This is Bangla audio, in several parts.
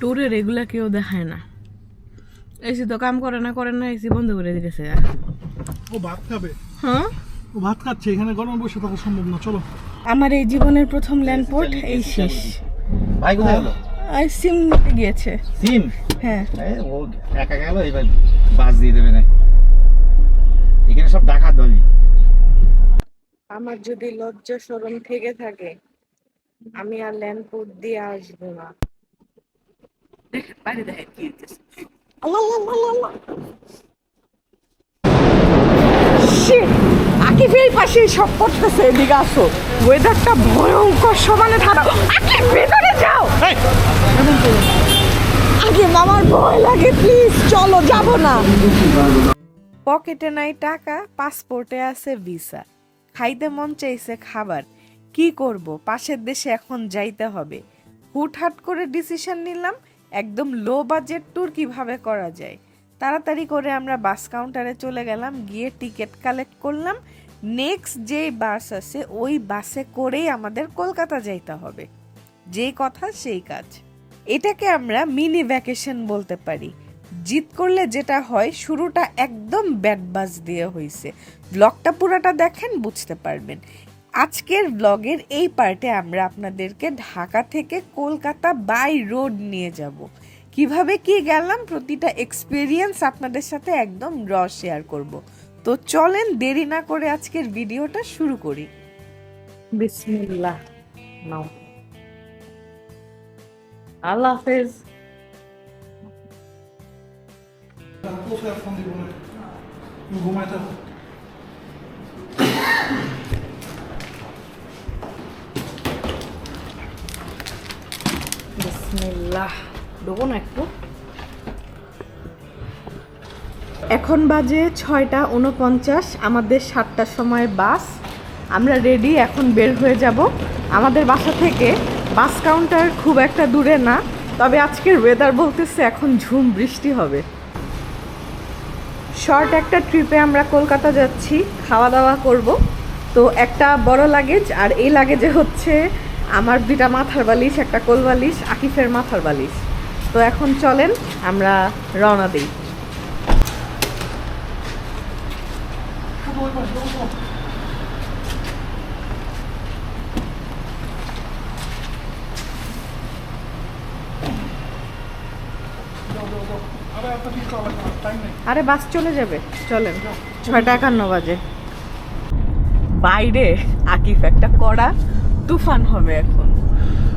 ট্যুরের এগুলা কেউ দেখায় না। এসি তো কাম করে না করে না এসি বন্ধ করে দিতেছে ও ভাত খাবে? হ্যাঁ? ও ভাত খাচ্ছে এখানে গরম বসে থাকা সম্ভব না চলো। আমার এই জীবনের প্রথম ল্যান্ডপোর্ট এই শেষ। ভাই কোথায় গেলো? আর সিম নিতে গিয়েছে। সিম? হ্যাঁ। ও একা গেল এবার বাস দিয়ে দেবে না এখানে সব ডাকাত ভাবি। আমার যদি লজ্জা শরম থেকে থাকে আমি আর ল্যান্ডপোর্ট দিয়ে আসব না। দেখেন বাইরে দেখেন কি হইতেছে। আল্লাহ, আল্লাহ, আল্লাহ, আল্লাহ। Shit! আকিব এই পাশে সব করতেছে এদিকে আসো ওয়েদারটা ভয়ঙ্কর সমানে ভেতরে যাও আগে আমার ভয় লাগে প্লিজ চলো যাব না পকেটে নাই টাকা পাসপোর্টে আছে ভিসা খাইতে মন চাইছে খাবার কি করব পাশের দেশে এখন যাইতে হবে হুটহাট করে ডিসিশন নিলাম একদম লো বাজেট ট্যুর কীভাবে করা যায়? তাড়াতাড়ি করে আমরা বাস কাউন্টারে চলে গেলাম, গিয়ে টিকিট কালেক্ট করলাম। নেক্সট যেই বাস আছে ওই বাসে করেই আমাদের কলকাতা যাইতে হবে। যেই কথা, সেই কাজ। এটাকে আমরা মিনি ভ্যাকেশন বলতে পারি। জিত করলে যেটা হয়, শুরুটা একদম ব্যাড বাজ দিয়ে হয়েছে ব্লগটা পুরাটা দেখেন, বুঝতে পারবেন। আজকের ব্লগের এই পার্টে আমরা আপনাদেরকে ঢাকা থেকে কলকাতা বাই রোড নিয়ে যাব। কীভাবে কি গেলাম প্রতিটা এক্সপিরিয়েন্স আপনাদের সাথে একদম র শেয়ার করব। তো চলেন দেরি না করে আজকের ভিডিওটা শুরু করি। বিসমিল্লাহ। নাও। আল্লাহ হাফেজ। ঘুমায় থাকো। বিসমিল্লাহ। দেবো না একটু। এখন বাজে ছয়টা উনপঞ্চাশ আমাদের সাতটার সময় বাস। আমরা রেডি এখন বের হয়ে যাব। আমাদের বাসা থেকে বাস কাউন্টার খুব একটা দূরে না, তবে আজকের ওয়েদার বলতেছে এখন ঝুম বৃষ্টি হবে। শর্ট একটা ট্রিপে আমরা কলকাতা যাচ্ছি খাওয়া দাওয়া করব। তো একটা বড় লাগেজ আর এই লাগেজে হচ্ছে আমার দুইটা মাথার বালিশ, একটা কোল বালিশ, আকিফের মাথার বালিশ। তো এখন চলেন, আমরা রওনা দিই। আরে বাস চলে যাবে, চলেন। ছয়টা একান্ন বাজে। বাইরে আকিফ একটা কড়া তুফান হবে এখন।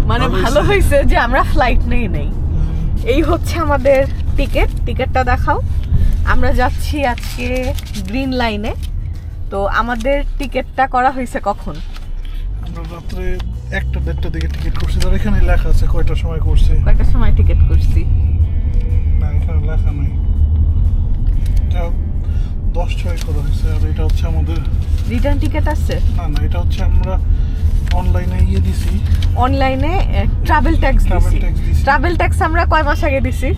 মানে ভালো হয়েছে যে আমরা ফ্লাইট নেই নেই। এই হচ্ছে আমাদের টিকিট টিকিটটা দেখাও। আমরা যাচ্ছি আজকে গ্রিন লাইনে তো আমাদের টিকিটটা করা হয়েছে কখন? আমরা রাত্রে একটা দেড়টা দিকে টিকিট করছি। আর এখানে লেখা আছে কয়টার সময় করছি। কয়টার সময় টিকিট করছি? না এখানে লেখা নাই। এটা দশ ছয় করা হয়েছে। আর এটা হচ্ছে আমাদের রিটার্ন টিকিট আছে? না না এটা হচ্ছে আমরা অনলাইনে ইয়ে দিছি। অনলাইনে ট্রাভেল ট্যাক্স দিছি। ট্রাভেল ট্যাক্স আমরা কয় মাস আগে দিছি?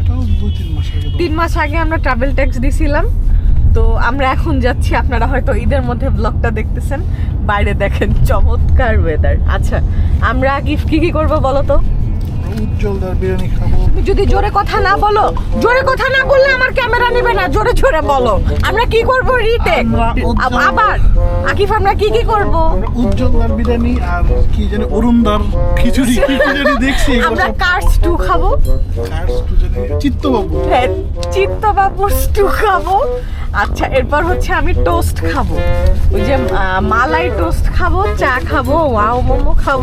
এটাও দুই তিন মাস আগে তিন মাস আগে আমরা ট্রাভেল ট্যাক্স দিছিলাম। তো আমরা এখন যাচ্ছি আপনারা হয়তো ঈদের মধ্যে ব্লগটা দেখতেছেন। বাইরে দেখেন চমৎকার ওয়েদার আচ্ছা আমরা গিফট কি কি করব বলো তো? উজ্জ্বলদার বিরিয়ানি খাব। যদি জোরে কথা না বলো জোরে কথা না বললে আমার ক্যামেরা নেবে না জোরে জোরে বলো। আমরা কি করব রিটেক আবার? আকিফ আমরা কি কি করব? উজ্জ্বলদার বিরিয়ানি আর কি জানি অরুণদার খিচুড়ি। কি জানি দেখছি। আমরা কার্স টু খাব। কার্স টু চিত্তবাবু। হ্যাঁ, চিত্তবাবু স্টু খাব। আচ্ছা এরপর হচ্ছে আমি টোস্ট খাব। ওই যে মালাই টোস্ট খাব চা খাব ওয়াও মোমো খাব।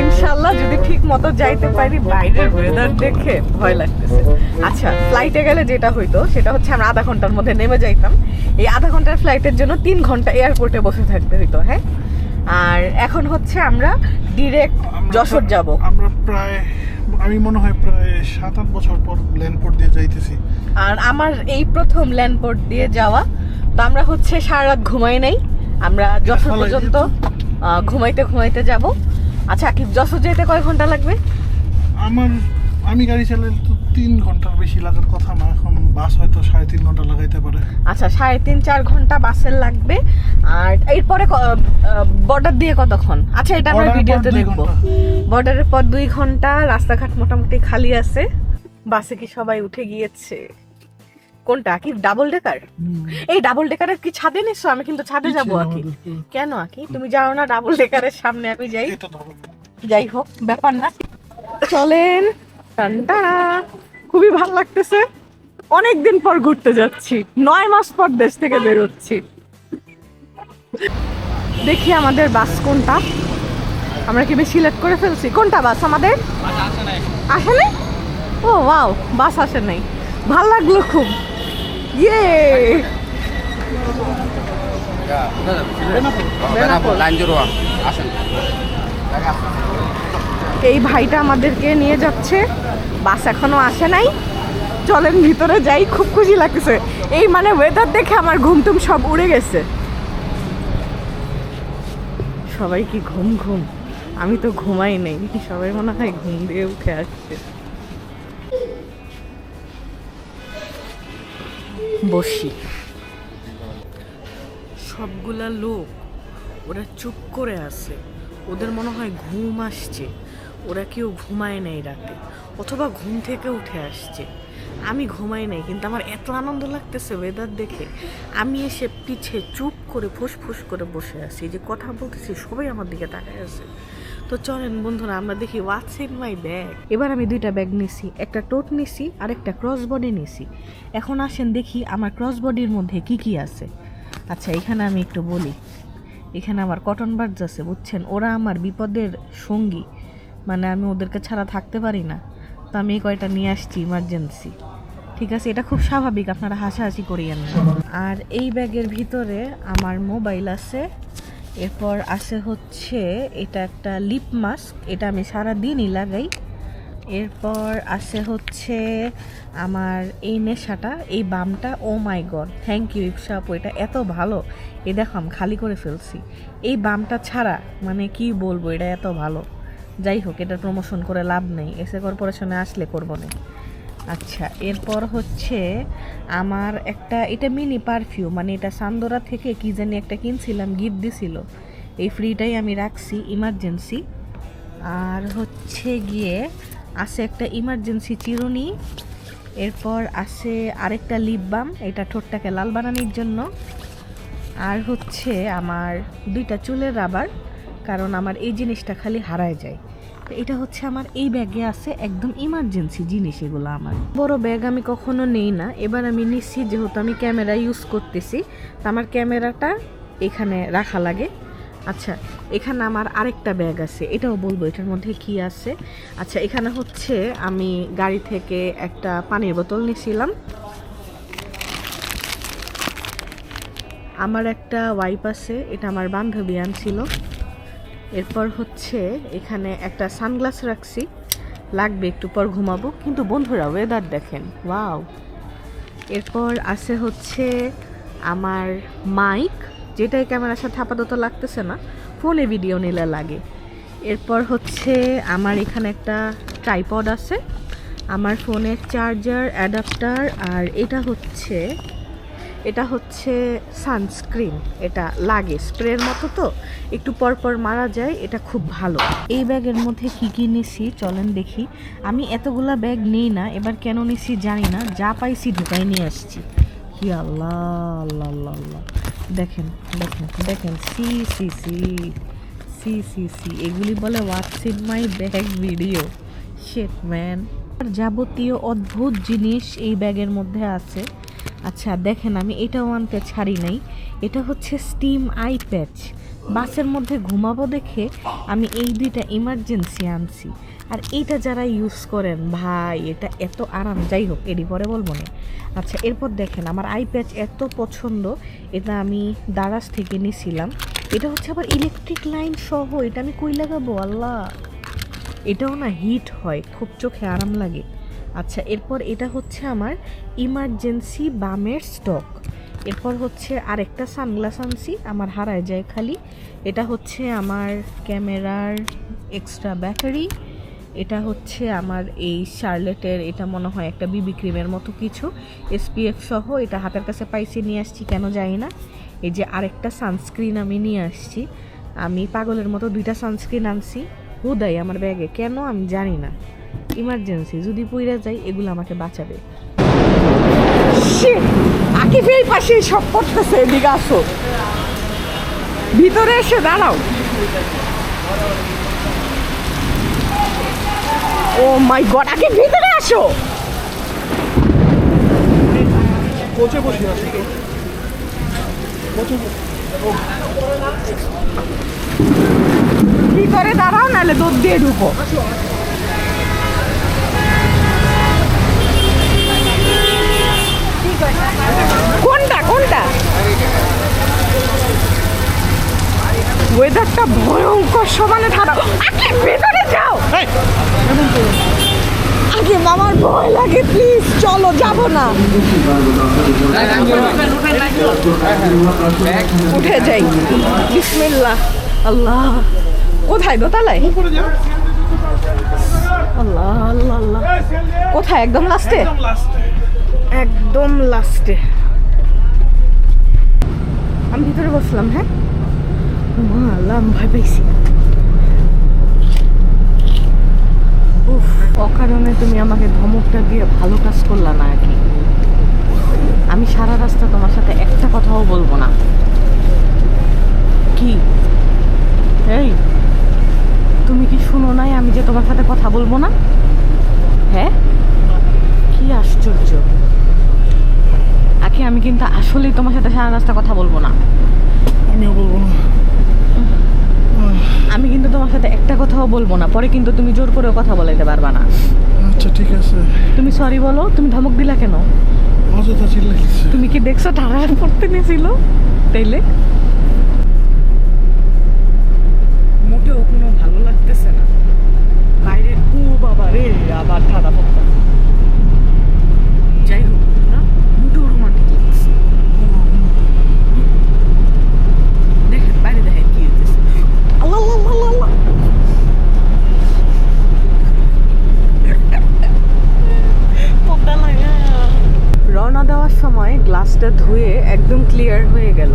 ইনশাল্লাহ যদি ঠিক মতো যাইতে পারি বাইরের ওয়েদার দেখে ভয় লাগতেছে। আচ্ছা ফ্লাইটে গেলে যেটা হইতো সেটা হচ্ছে আমরা আধা ঘণ্টার মধ্যে নেমে যাইতাম। এই আধা ঘণ্টার ফ্লাইটের জন্য তিন ঘণ্টা এয়ারপোর্টে বসে থাকতে হইতো হ্যাঁ? আর এখন হচ্ছে আমরা ডিরেক্ট যশোর যাব। আমরা প্রায় আমি মনে হয় প্রায় সাত আট বছর পর ল্যান্ডপোর্ট দিয়ে যাইতেছি। আর আমার এই প্রথম ল্যান্ডপোর্ট দিয়ে যাওয়া তো আমরা হচ্ছে সারা রাত ঘুমাই নাই। আমরা যশোর পর্যন্ত ঘুমাইতে ঘুমাইতে যাব। আচ্ছা আকিব যশোর যেতে কয় ঘণ্টা লাগবে? আমার আমি গাড়ি চালালে তো তিন ঘণ্টার বেশি লাগার কথা না এখন বাস হয়তো সাড়ে তিন ঘণ্টা লাগাইতে পারে। আচ্ছা সাড়ে তিন চার ঘণ্টা বাসের লাগবে। আর এরপরে বর্ডার দিয়ে কতক্ষণ? আচ্ছা এটা আমরা ভিডিওতে দেখব। বর্ডারের পর দুই ঘণ্টা রাস্তাঘাট মোটামুটি খালি আছে। বাসে কি সবাই উঠে গিয়েছে? কোনটা কি ডাবল ডেকার? এই ডাবল ডেকারের কি ছাদে নিছো? আমি কিন্তু ছাদে যাব আকি কেন আকি তুমি যাও না ডাবল ডেকারের সামনে আমি যাই। যাই হোক ব্যাপার না। চলেন। টানটানা। খুবই ভালো লাগতেছে। অনেক দিন পর ঘুরতে যাচ্ছি। নয় মাস পর দেশ থেকে বেরোচ্ছি। দেখি আমাদের বাস কোনটা। আমরা কি বেশি সিলেক্ট করে ফেলছি? কোনটা বাস আমাদের? আসেনি ও ওয়াও বাস আসে নাই। ভালো লাগল খুব। ইয়ে! এই ভাইটা আমাদেরকে নিয়ে যাচ্ছে। বাস এখনও আসে নাই। চলেন ভিতরে যাই। খুব খুশি লাগছে। এই মানে ওয়েদার দেখে আমার ঘুম টুম সব উড়ে গেছে। সবাই কি ঘুম ঘুম? আমি তো ঘুমাই নেই। সবাই মনে হয় ঘুম দিয়ে উঠে আসছে। বসি। সবগুলা লোক, ওরা চুপ করে আছে। ওদের মনে হয় ঘুম আসছে। ওরা কেউ ঘুমায় নাই রাতে, অথবা ঘুম থেকে উঠে আসছে। আমি ঘুমাই নাই, কিন্তু আমার এত আনন্দ লাগতেছে ওয়েদার দেখে। আমি এসে পিছে চুপ করে, ফুসফুস করে বসে আছি। যে কথা বলতেছি, সবাই আমার দিকে তাকায় আছে। তো চলেন বন্ধুরা, আমরা দেখি হোয়াটস ইন মাই ব্যাগ এবার আমি দুইটা ব্যাগ নিছি, একটা টোট নিছি আর একটা ক্রস বডি নিছি। এখন আসেন দেখি আমার ক্রস বডির মধ্যে কি কি আছে। আচ্ছা এখানে আমি একটু বলি। এখানে আমার কটন বার্ডস আছে, বুঝছেন? ওরা আমার বিপদের সঙ্গী। মানে আমি ওদেরকে ছাড়া থাকতে পারি না। তো আমি এই কয়টা নিয়ে আসছি ইমার্জেন্সি ঠিক আছে, এটা খুব স্বাভাবিক, আপনারা হাসাহাসি করিয়েন আর এই ব্যাগের ভিতরে আমার মোবাইল আছে এরপর আছে হচ্ছে এটা একটা লিপ মাস্ক এটা আমি সারা দিনই লাগাই। এরপর আছে হচ্ছে আমার এই নেশাটা, এই বামটা ও my god thank you Ipsa আপু, এটা এত ভালো। এ দেখো, আমি খালি করে ফেলছি। এই বামটা ছাড়া মানে কি বলব, এটা এত ভালো। যাই হোক এটা প্রমোশন করে লাভ নেই। এসে কর্পোরেশনে আসলে করব না। আচ্ছা এরপর হচ্ছে আমার একটা, এটা মিনি পারফিউম মানে এটা সান্দোরা থেকে কি জানি একটা কিনছিলাম গিফট দিছিল। এই ফ্রিটাই আমি রাখছি ইমার্জেন্সি আর হচ্ছে গিয়ে আছে একটা ইমার্জেন্সি চিরুনি, এরপর আছে আরেকটা লিপ বাম এটা ঠোঁটটাকে লাল বানানোর জন্য। আর হচ্ছে আমার দুইটা চুলের রাবার কারণ আমার এই জিনিসটা খালি হারায় যায়। তো এটা হচ্ছে আমার এই ব্যাগে আছে একদম ইমার্জেন্সি জিনিস এগুলো আমার। বড় ব্যাগ আমি কখনো নেই না। এবার আমি নিচ্ছি, যেহেতু আমি ক্যামেরা ইউজ করতেছি, তো আমার ক্যামেরাটা এখানে রাখা লাগে। আচ্ছা এখানে আমার আরেকটা ব্যাগ আছে। এটাও বলব, এটার মধ্যে কি আছে? আচ্ছা এখানে হচ্ছে আমি গাড়ি থেকে একটা পানির বোতল নিয়েছিলাম। আমার একটা ওয়াইপ আছে, এটা আমার বান্ধবী আনছিল। এরপর হচ্ছে এখানে একটা সানগ্লাস রাখছি। লাগবে একটু পর ঘুমাবো। কিন্তু বন্ধুরা ওয়েদার দেখেন। ওয়াও এরপর আছে হচ্ছে আমার মাইক যেটাই ক্যামেরার সাথে আপাতত লাগতেছে না। ফোনে ভিডিও নিলে লাগে। এরপর হচ্ছে আমার এখানে একটা ট্রাইপড আছে। আমার ফোনের চার্জার অ্যাডাপ্টার আর এটা হচ্ছে এটা হচ্ছে সানস্ক্রিন, এটা লাগে স্প্রের মতো তো, একটু পর পর মারা যায়, এটা খুব ভালো। এই ব্যাগের মধ্যে কি কি নিছি চলেন দেখি। আমি এতগুলা ব্যাগ নেই না, এবার কেন নিছি জানি না, যা পাইছি ঢুকাই নিয়ে আসছি। কি আল্লাহ আল্লাহ দেখেন দেখেন দেখেন, see see see see see see. এগুলি বলে what's in my bag video শেট ম্যান যাবতীয় অদ্ভুত জিনিস এই ব্যাগের মধ্যে আছে। আচ্ছা দেখেন আমি এটাও আনতে ছাড়ি নাই। এটা হচ্ছে স্টিম আই প্যাচ বাসের মধ্যে ঘুমাবো দেখে আমি এই দুইটা ইমার্জেন্সি আনছি। আর এইটা যারা ইউজ করেন, ভাই, এটা এত আরাম। যাই হোক এডি পরে বলব না। আচ্ছা এরপর দেখেন, আমার আই প্যাচ এত পছন্দ, এটা আমি দারাজ থেকে নিয়েছিলাম এটা হচ্ছে আবার ইলেকট্রিক লাইন সহ, এটা আমি কই লাগাবো? আল্লাহ! এটাও না হিট হয়, খুব চোখে আরাম লাগে। আচ্ছা এরপর এটা হচ্ছে আমার ইমার্জেন্সি বামের স্টক এরপর হচ্ছে আরেকটা সানগ্লাস আনছি, আমার হারায় যায় খালি। এটা হচ্ছে আমার ক্যামেরার এক্সট্রা ব্যাটারি এটা হচ্ছে আমার এই শার্লেটের এটা মনে হয় একটা বিবি ক্রিমের মতো কিছু। এসপিএফ সহ এটা হাতের কাছে পাইছি, নিয়ে আসছি, কেন জানি না। এই যে আরেকটা সানস্ক্রিন আমি নিয়ে আসছি। আমি পাগলের মতো দুইটা সানস্ক্রিন আনছি। হুদাই আমার ব্যাগে কেন আমি জানি না। ইমার্জেন্সি যদি পুইরা যাই এগুলো আমাকে বাঁচাবে। আকিফ এই পাশে সব করতেছে এদিকে আসো। ভিতরে এসে দাঁড়াও। ও মাই গড আগে ভিতরে আসো। কোচে বসে আছে ভিতরে দাঁড়াও নাহলে দৌড় দিয়ে ঢুকো। কোনটা কোনটা? ওয়েদারটা ভয়ঙ্কর সমানে ঠান্ডা। আগে ভেতরে যাও! আগে মামার ভয় লাগে প্লিজ চলো যাব না। উঠে যাই। বিসমিল্লাহ। আল্লাহ। কোথায় দোতলায়? আল্লাহ আল্লাহ আল্লাহ। কোথায়? একদম লাস্টে একদম লাস্টে আমি ভিতরে বসলাম হ্যাঁ? মা আল্লাহ আমি ভয় পেয়েছি উফ, অকারণে তুমি আমাকে ধমকটা দিয়ে ভালো কাজ করলা না আর কি। আমি সারা রাস্তা তোমার সাথে একটা কথাও বলব না। কি? এই, তুমি কি শুনো নাই আমি যে তোমার সাথে কথা বলব না? হ্যাঁ? কি আশ্চর্য। আমি কিন্তু আসলেই তোমার সাথে সারা রাস্তা কথা বলব না। আমিও বলব না। আমি কিন্তু তোমার সাথে একটা কথাও বলব না পরে কিন্তু তুমি জোর করেও কথা বলাইতে পারবা না। আচ্ছা ঠিক আছে। তুমি সরি বলো তুমি ধমক দিলা কেন? অযথা চিল্লাইছে তুমি কি দেখছ টাকা পড়তে নিয়েছিল তাইলে? মোটেও কোনো ভালো লাগতেছে না। বাইরের ও বাবা রে আবার ঠাডা পড়তে যাই হোক না মোটেও রোমান্টিক লাগছে দেখেন বাইরে দেখেন কি হইতেছে আল্লাহ আল্লাহ আল্লাহ আল্লাহ পোকটা লাগা রওনা দেওয়ার সময় গ্লাসটা ধুয়ে একদম ক্লিয়ার হয়ে গেল।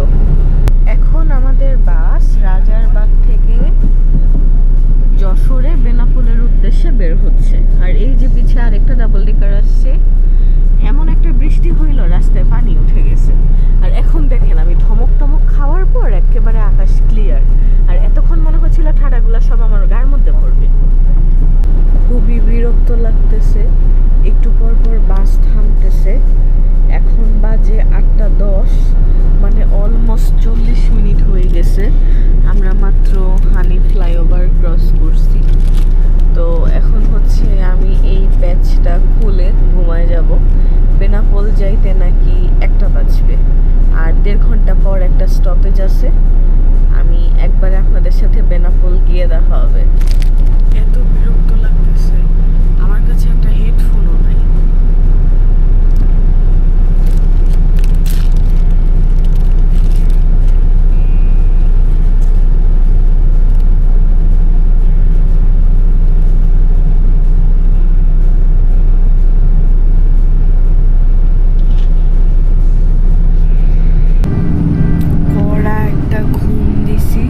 এখন আমাদের বাস রাজারবাগ থেকে যশোরে বেনাপোলের উদ্দেশ্যে বের হচ্ছে। আর এই যে পিছে আরেকটা ডাবল ডেকার আসছে, এমন একটা বৃষ্টি হইল, রাস্তায় পানি উঠে গেছে। আর এখন দেখেন, আমি ধমক টমক খাওয়ার পর একেবারে আকাশ ক্লিয়ার আর এতক্ষণ হচ্ছিল ঠাডাগুলো সব আমার গায়ের মধ্যে পড়বে। খুবই বিরক্ত লাগতেছে। একটু পর পর বাস থামতেছে। এখন বাজে আটটা দশ মানে অলমোস্ট চল্লিশ মিনিট হয়ে গেছে। আমরা মাত্র হানি ফ্লাইওভার ক্রস করছি। তো এখন হচ্ছে আমি এই প্যাচটা খুলে ঘুমায় যাব। বেনাপোল যাইতে নাকি একটা বাজবে। আর দেড় ঘণ্টা পর একটা স্টপেজ আছে। আমি একবার আপনাদের সাথে বেনাপোল গিয়ে দেখা হবে এত বিরক্ত লাগতেছে আমার কাছে একটা হেডফোনও নাই কড়া একটা ঘুম দিছি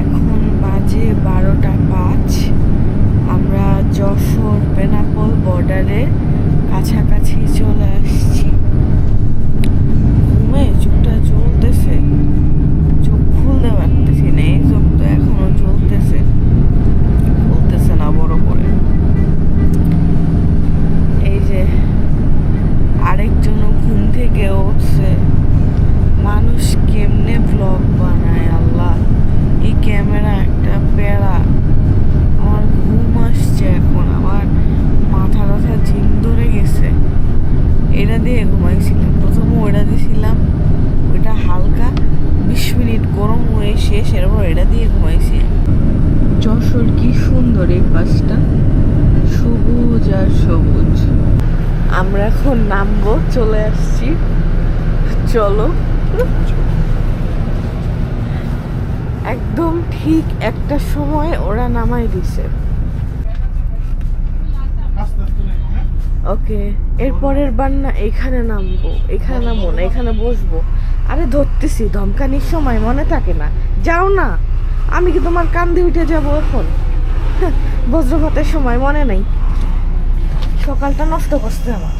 এখন বাজে বারোটা পাঁচ আমরা যশোর বেনাপোল বর্ডারে কাছাকাছি চলে আসছি ঘুমে চোখটা জ্বলতেছে চোখ খুলতে পারতেছি না এই চোখ তো এখনও জ্বলতেছে খুলতেছে না বড় করে এই যে আরেকজনও ঘুম থেকে উঠছে মানুষ কেমনে ব্লগ বানায় আল্লাহ এই ক্যামেরা একটা প্যারা আমার ঘুম আসছে এখন আমার মাথা ব্যথা জিম ধরে গেছে এটা দিয়ে ঘুমাইছিলাম প্রথমে ওটা দিয়েছিলাম ওইটা হালকা বিশ মিনিট গরম হয়ে শেষ এরপর এটা দিয়ে ঘুমাইছি যশোর কি সুন্দর এই বাসটা সবুজ আর সবুজ আমরা এখন নামবো চলে আসছি চলো। একদম ঠিক একটা সময় ওরা নামাই দিছে। ওকে, এরপরের বার না এখানে নামবো এখানে নামবো না, এখানে বসবো। আরে ধরতেছি, ধমকানির সময় মনে থাকে না। যাও না, আমি কি তোমার কান্দে উঠে যাব এখন? বজ্রপাতের সময় মনে নাই। সকালটা নষ্ট করছে আমার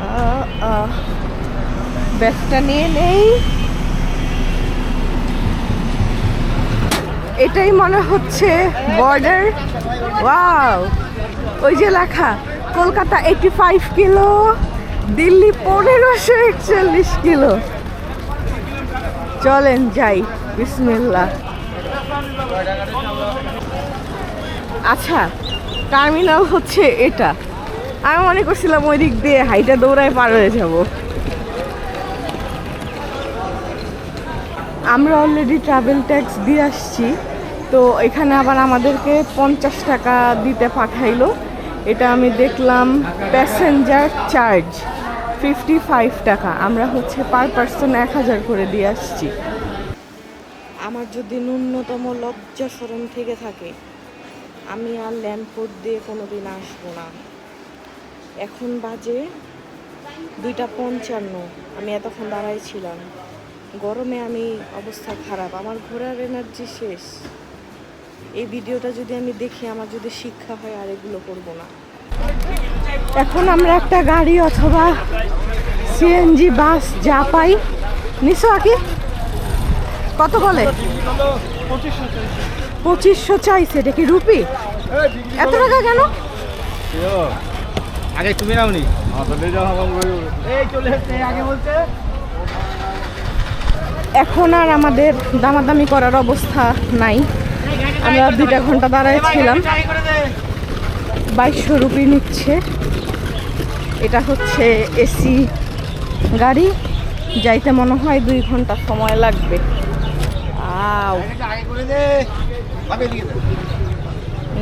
আহ, আহ। ব্যাগটা নিয়ে নেই। এটাই মনে হচ্ছে বর্ডার ওয়াও ওই যে লেখা, Kolkata eighty five kilo, Delhi পনেরোশো একচল্লিশ কিলো। চলেন যাই বিসমিল্লা আচ্ছা টার্মিনাল হচ্ছে এটা। আমি মনে করছিলাম ওই দিক দিয়ে হাইটা দৌড়ায় পার হয়ে যাব। আমরা অলরেডি ট্রাভেল ট্যাক্স দিয়ে আসছি, তো এখানে আবার আমাদেরকে পঞ্চাশ টাকা দিতে পাঠাইলো। এটা আমি দেখলাম প্যাসেঞ্জার চার্জ ফিফটি ফাইভ টাকা। আমরা হচ্ছে পার পার্সন এক হাজার করে দিয়ে আসছি। আমার যদি ন্যূনতম লজ্জা সরম থেকে থাকে, আমি আর ল্যান্ডপোর্ট দিয়ে কোনো দিন আসব না। এখন বাজে দুইটা পঞ্চান্ন। আমি এতক্ষণ দাঁড়াই ছিলাম। গরমে আমি অবস্থা খারাপ। আমার ঘোরার এনার্জি শেষ। এই ভিডিওটা যদি আমি দেখি, আমার যদি শিক্ষা হয়, আর এগুলো করব না। এখন আমরা একটা গাড়ি অথবা সিএনজি বাস যা পাই। নিশো আকি? কত বলে? পঁচিশশো চাইছে। এটা কি রুপি? এত টাকা কেন? আগে তুমি নাওনি? এই চলে এসছে আগে বলছে। এখন আর আমাদের দামাদামি করার অবস্থা নাই। আমরা দুইটা ঘণ্টা দাঁড়ায় ছিলাম। বাইশশো রুপি নিচ্ছে। এটা হচ্ছে এসি গাড়ি। যাইতে মনে হয় দুই ঘণ্টা সময় লাগবে। আও। আগে করে দে। ভাবে দিয়ে দে।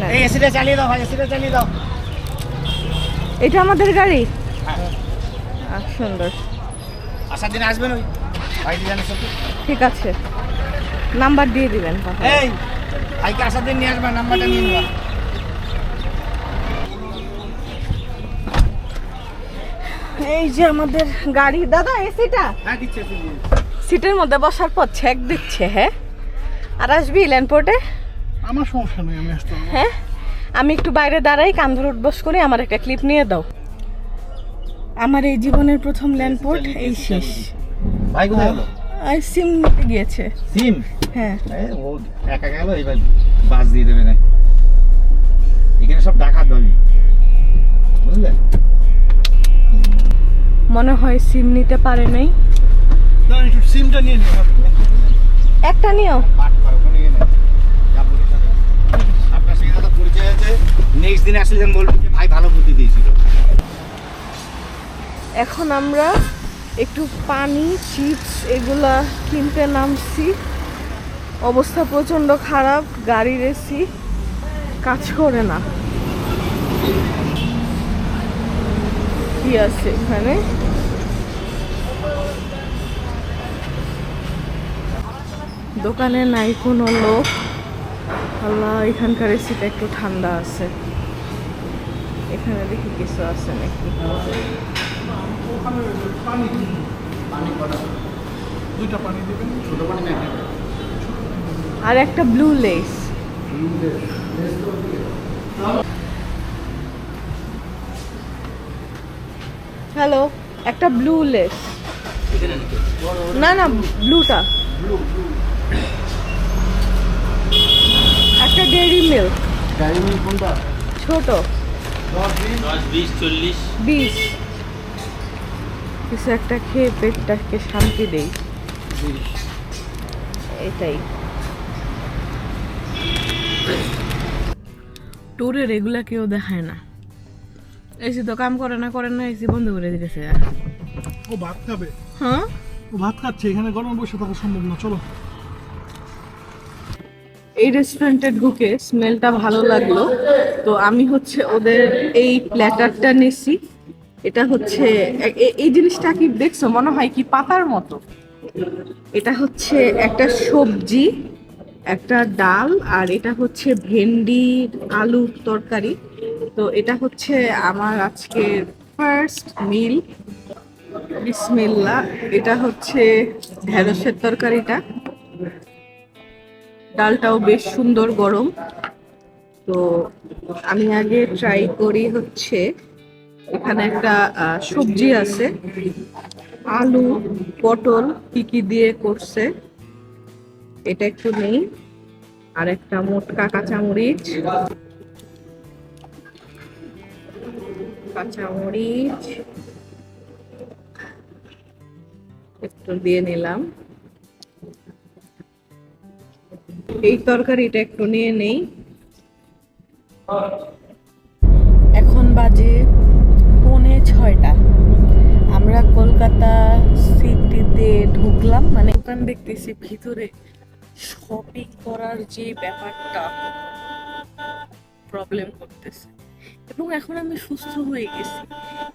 না। এসিটা চালিয়ে দাও এসিটা চালিয়ে দাও। এটা আমাদের গাড়ি? হ্যাঁ। সুন্দর। আসার দিন আসবেন ওই ঠিক আছে। নাম্বার দিয়ে দিবেন। এই ভাইকে আসার দিন নিয়ে আসবা নাম্বারটা নিয়ে নেবা। এই যে আমাদের গাড়ি। দাদা এসিটা হ্যাঁ দিচ্ছে সিটের মধ্যে বসার পর ছেক দিচ্ছে হ্যাঁ? আর আসবি ল্যান্ডপোর্টে আমার সমস্যা নেই আমি আসতে হ্যাঁ? আমি একটু বাইরে দাঁড়াই কান্ধর উঠবস করে আমার একটা ক্লিপ নিয়ে দাও। আমার এই জীবনের প্রথম ল্যান্ডপোর্ট এই শেষ। আর সিম নিতে গিয়েছে। সিম হ্যাঁ। ও একা গেল এবার বাস দিয়ে দেবে না এখানে সব ডাকাত ভাবি। বুঝলে? মনে হয় সিম নিতে পারে নাই। না একটু সিমটা নিয়ে নিন একটা নিও পাঠ করো কোনো ইয়ে নেই যা বলিস না। আপনার সঙ্গে দাদা পরিচয় আছে নেক্সট দিন আসলে যেন বলবেন যে, ভাই, ভালো বুদ্ধি দিয়েছিল। এখন আমরা একটু পানি, চিপস এগুলা কিনতে নামছি। অবস্থা প্রচণ্ড খারাপ গাড়ির এসি কাজ করে না। কি আছে এখানে? দোকানে নাই কোনো লোক। আল্লাহ এখানকার এসিটা একটু ঠান্ডা আছে। এখানে দেখি কিছু আছে নাকি। পানি দুইটা পানি দেবেন। ছোট পানি না আর একটা ব্লু লেস হ্যালো একটা ব্লু লেস না না ব্লুটা একটা ডেরি মিল্ক। গাড়ি মিল কোনটা? ছোট। দশ বিশ চল্লিশ। বিশ। কিছু একটা খেয়ে পেটটাকে শান্তি দেই। এটাই। ট্যুরের এগুলা কেউ দেখায় না। এসি তো কাম করে না করে না এসি বন্ধ করে দিতেছে। ও ভাত খাবে? হ্যাঁ? ও ভাত খাচ্ছে এখানে গরম বসে থাকা সম্ভব না চলো। এই রেস্টুরেন্টে ঢুকে স্মেলটা ভালো লাগল। তো আমি হচ্ছে ওদের এই প্ল্যাটারটা নিছি। এটা হচ্ছে এই জিনিসটা কি দেখছ? মনে হয় কি পাতার মতো। এটা হচ্ছে একটা সবজি, একটা ডাল, আর এটা হচ্ছে ভেন্ডি, আলুর তরকারি। তো এটা হচ্ছে আমার আজকের ফার্স্ট মিল বিসমিল্লা এটা হচ্ছে ঢেঁড়সের তরকারিটা। ডালটাও বেশ সুন্দর গরম। তো আমি আগে ট্রাই করি হচ্ছে এখানে একটা সবজি আছে। আলু, পটল কি কি দিয়ে করছে এটা একটু নেই। আর একটা মোটকা কাঁচামরিচ। কাঁচামরিচ। একটু দিয়ে নিলাম। এই তরকারিটা একটু নিয়ে নেই। এখন বাজে পৌনে ছয়টা। আমরা কলকাতা সিটিতে ঢুকলাম মানে দোকান দেখতেছি, ভিতরে শপিং করার যে ব্যাপারটা প্রবলেম করতেছে। এবং এখন আমি সুস্থ হয়ে গেছি।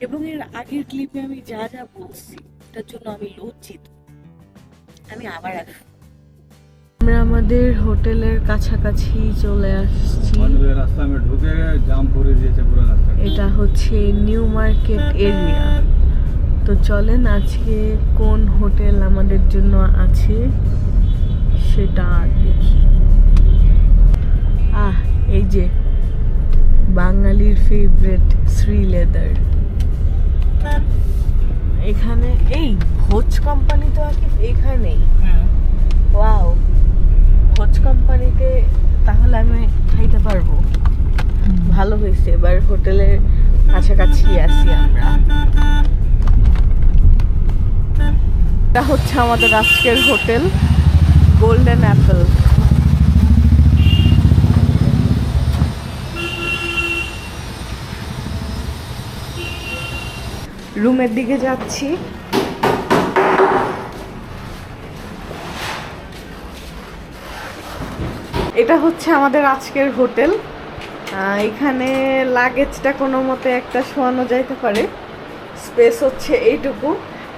এবং এর আগের ক্লিপে আমি যা যা বলছি এটার জন্য আমি লজ্জিত। আমি আবার আসব। আমরা আমাদের হোটেলের কাছাকাছি চলে আসছি। ঢুকে জাম করে দিয়েছে পুরো এটা হচ্ছে নিউ মার্কেট এরিয়া। তো চলেন আজকে কোন হোটেল আমাদের জন্য আছে সেটা দেখি। আহ এই যে বাঙালির ফেভারিট শ্রী লেদার এখানে এই ভোজ কোম্পানি তো আগে এখানেই। হ্যাঁ। ওয়াও ভোজ কোম্পানিতে তাহলে আমি খাইতে পারব ভালো হয়েছে এবার হোটেলের কাছাকাছি আছি আমরা। এটা হচ্ছে আমাদের আজকের হোটেল গোল্ডেন অ্যাপেল রুমের দিকে যাচ্ছি। এটা হচ্ছে আমাদের আজকের হোটেল। এখানে লাগেজটা কোনো মতে একটা শোয়ানো যাইতে পারে। স্পেস হচ্ছে এইটুকু।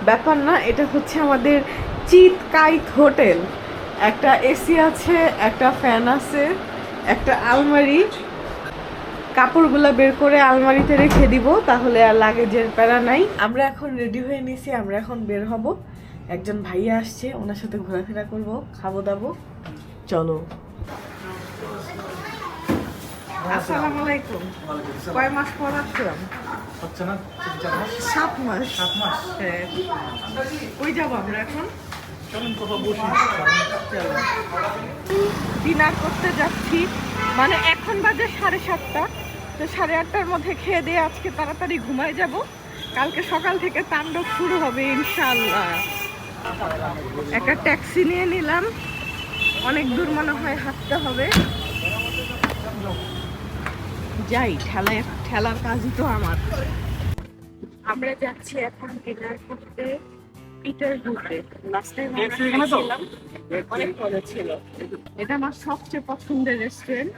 ব্যাপার না, এটা হচ্ছে আমাদের চিত কাইত হোটেল। একটা এসি আছে, একটা ফ্যান আছে, একটা আলমারি। কাপড়গুলো বের করে আলমারিতে রেখে দিব, তাহলে আর লাগেজের প্যারা নাই। আমরা এখন রেডি হয়ে নিছি, আমরা এখন বের হব। একজন ভাইয়া আসছে, ওনার সাথে ঘোরাফেরা করব খাব দাবো চলো। আসসালামু আলাইকুম। কয় মাস পর আসলাম? হচ্ছে না? তিন চার মাস? সাত মাস। সাত মাস। হ্যাঁ। কই যাব আমরা এখন? ডিনার করতে যাচ্ছি। মানে এখন বাজে সাড়ে সাতটা। তো সাড়ে আটটার মধ্যে খেয়ে দিয়ে আজকে তাড়াতাড়ি ঘুমায় যাব। কালকে সকাল থেকে তাণ্ডব শুরু হবে ইনশাল্লাহ একটা ট্যাক্সি নিয়ে নিলাম। অনেক দূর মনে হয় হাঁটতে হবে। যাই ঠেলায় ঠেলার কাজই তো আমার। আমরা যাচ্ছি এখন ডিনার করতে পিটার বুকে লাস্ট টাইম আমরা ছিলাম অনেক মজা ছিল। এটা আমার সবচেয়ে পছন্দের রেস্টুরেন্ট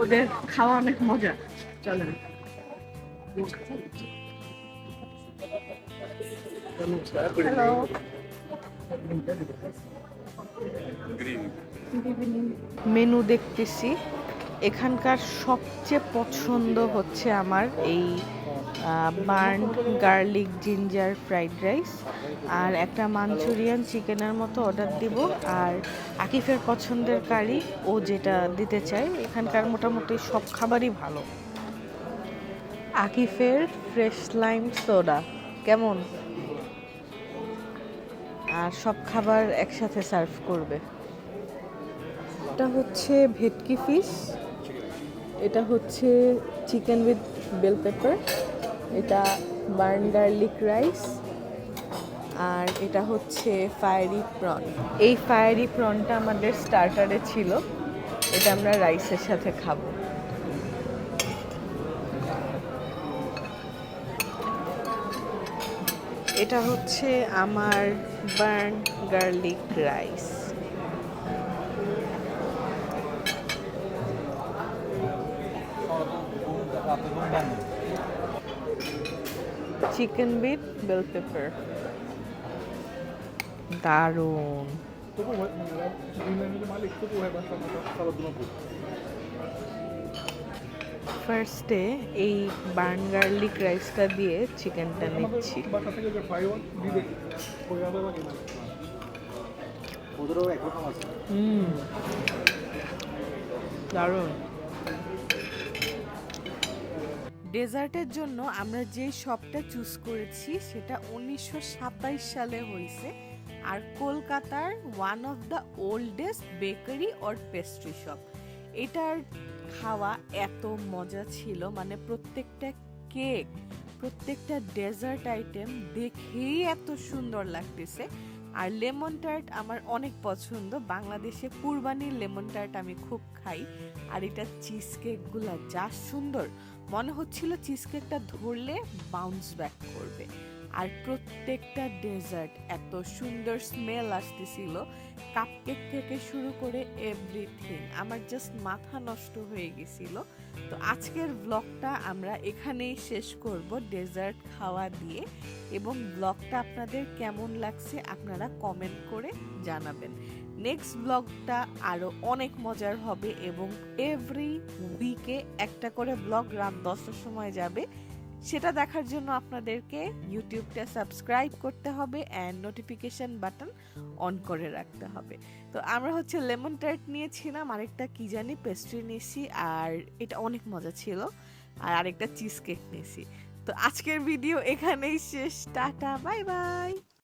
ওদের খাওয়া অনেক মজা। চলেন হ্যালো মেনু দেখতেছি। এখানকার সবচেয়ে পছন্দ হচ্ছে আমার এই burnt garlic ginger fried rice. আর একটা মাঞ্চুরিয়ান চিকেনের মতো অর্ডার দিব। আর আকিফের পছন্দের কারি ও যেটা দিতে চায়, এখানকার মোটামুটি সব খাবারই ভালো। আকিফের ফ্রেশ লাইম সোডা, কেমন? আর সব খাবার একসাথে সার্ভ করবে। এটা হচ্ছে ভেটকি ফিশ। এটা হচ্ছে চিকেন উইথ বেল পেপার এটা বার্ন গার্লিক রাইস আর এটা হচ্ছে ফায়ারি প্রন এই ফায়ারি প্রনটা আমাদের স্টার্টারে ছিল, এটা আমরা রাইসের সাথে খাব। এটা হচ্ছে আমার burnt garlic rice chicken with bell pepper দারুণ। ফার্স্টে এই বার্ন গার্লিক রাইসটা দিয়ে চিকেনটা নিচ্ছি। আমাদের বাসা থেকে যে ফ্রাই ওয়ান দিবে ওই আলাদা লাগে না ওদেরও একরকম আছে হুম দারুণ ডেজার্টের জন্য আমরা যে শপটা চুজ করেছি, সেটা উনিশশো সালে হয়েছে। আর কলকাতার one of the oldest bakery or pastry shop এটার খাওয়া এত মজা ছিল মানে প্রত্যেকটা কেক প্রত্যেকটা ডেজার্ট আইটেম দেখেই এত সুন্দর লাগতেছে। আর লেমন টার্ট আমার অনেক পছন্দ, বাংলাদেশে কুরবানির লেমন টার্ট আমি খুব খাই। আর এটা চিজ কেকগুলা যা সুন্দর মনে হচ্ছিল চিজ কেকটা ধরলে বাউন্স ব্যাক করবে। আর প্রত্যেকটা ডেজার্ট এত সুন্দর স্মেল আসতেছিল কাপকেক থেকে শুরু করে এভরিথিং আমার জাস্ট মাথা নষ্ট হয়ে গেছিল। তো আজকের ব্লগটা আমরা এখানেই শেষ করব ডেজার্ট খাওয়া দিয়ে, এবং ব্লগটা আপনাদের কেমন লাগছে আপনারা কমেন্ট করে জানাবেন। নেক্সট ব্লগটা আরও অনেক মজার হবে এবং এভরি উইকে একটা করে ব্লগ রাত দশটার সময় যাবে। সেটা দেখার জন্য আপনাদেরকে ইউটিউবটা সাবস্ক্রাইব করতে হবে অ্যান্ড নোটিফিকেশন বাটন অন করে রাখতে হবে। তো আমরা হচ্ছে লেমন টার্ট নিয়েছিলাম, আরেকটা কি জানি পেস্ট্রি নিয়েছি আর এটা অনেক মজা ছিল। আর আরেকটা চিজ কেক নিয়েছি। তো আজকের ভিডিও এখানেই শেষ। Tata bye bye